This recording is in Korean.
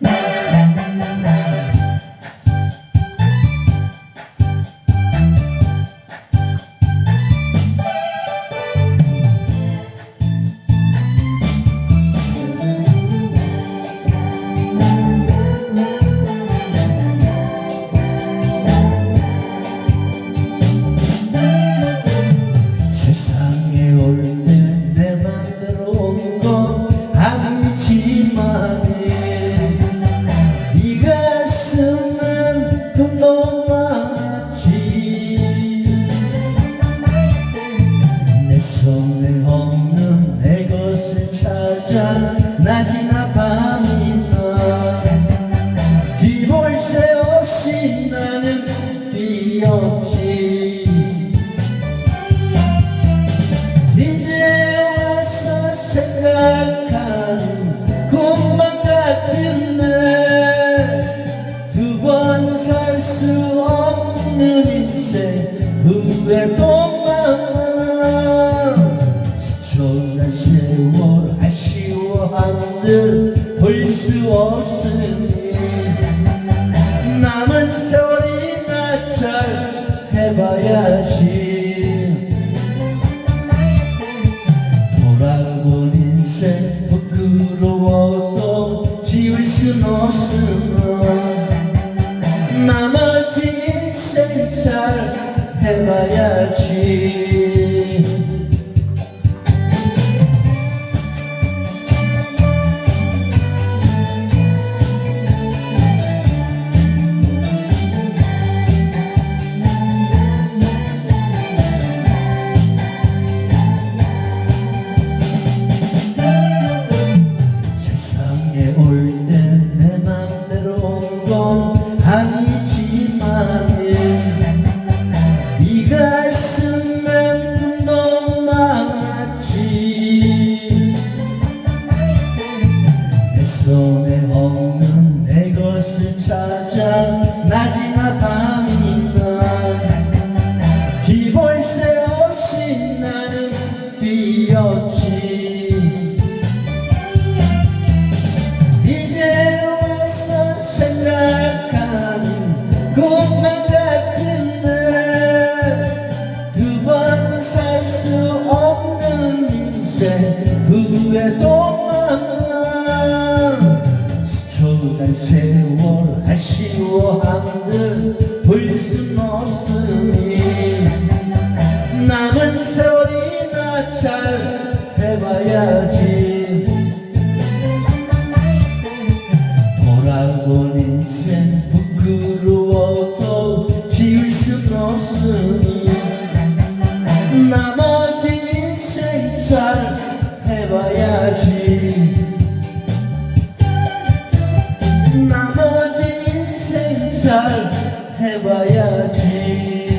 Da da da da da da. 없는 내 것을 찾아 낮이나 밤이나. 뒤볼 새 없이 나는 뛰었지. 이제 와서 생각하는 꿈만 같은 날두 번 살 수 없는 인생 후회도 많아 아쉬워한들 볼 수 없으니 남은 세월이나 잘 해봐야지. 돌아본 인생 부끄러워도 지울 순 없으나 나머지 인생 잘 해봐야지 손에 없는 내 것을 찾아 낮이나 밤이나 뒤볼 새 없이 나는 뛰었지. 이제 와서 생각하는 꿈만 같은 날두 번 살 수 없는 인생 후회도 세월 아쉬워 한들 볼순 없으니. 남은 세월이나 잘 해봐야지 change.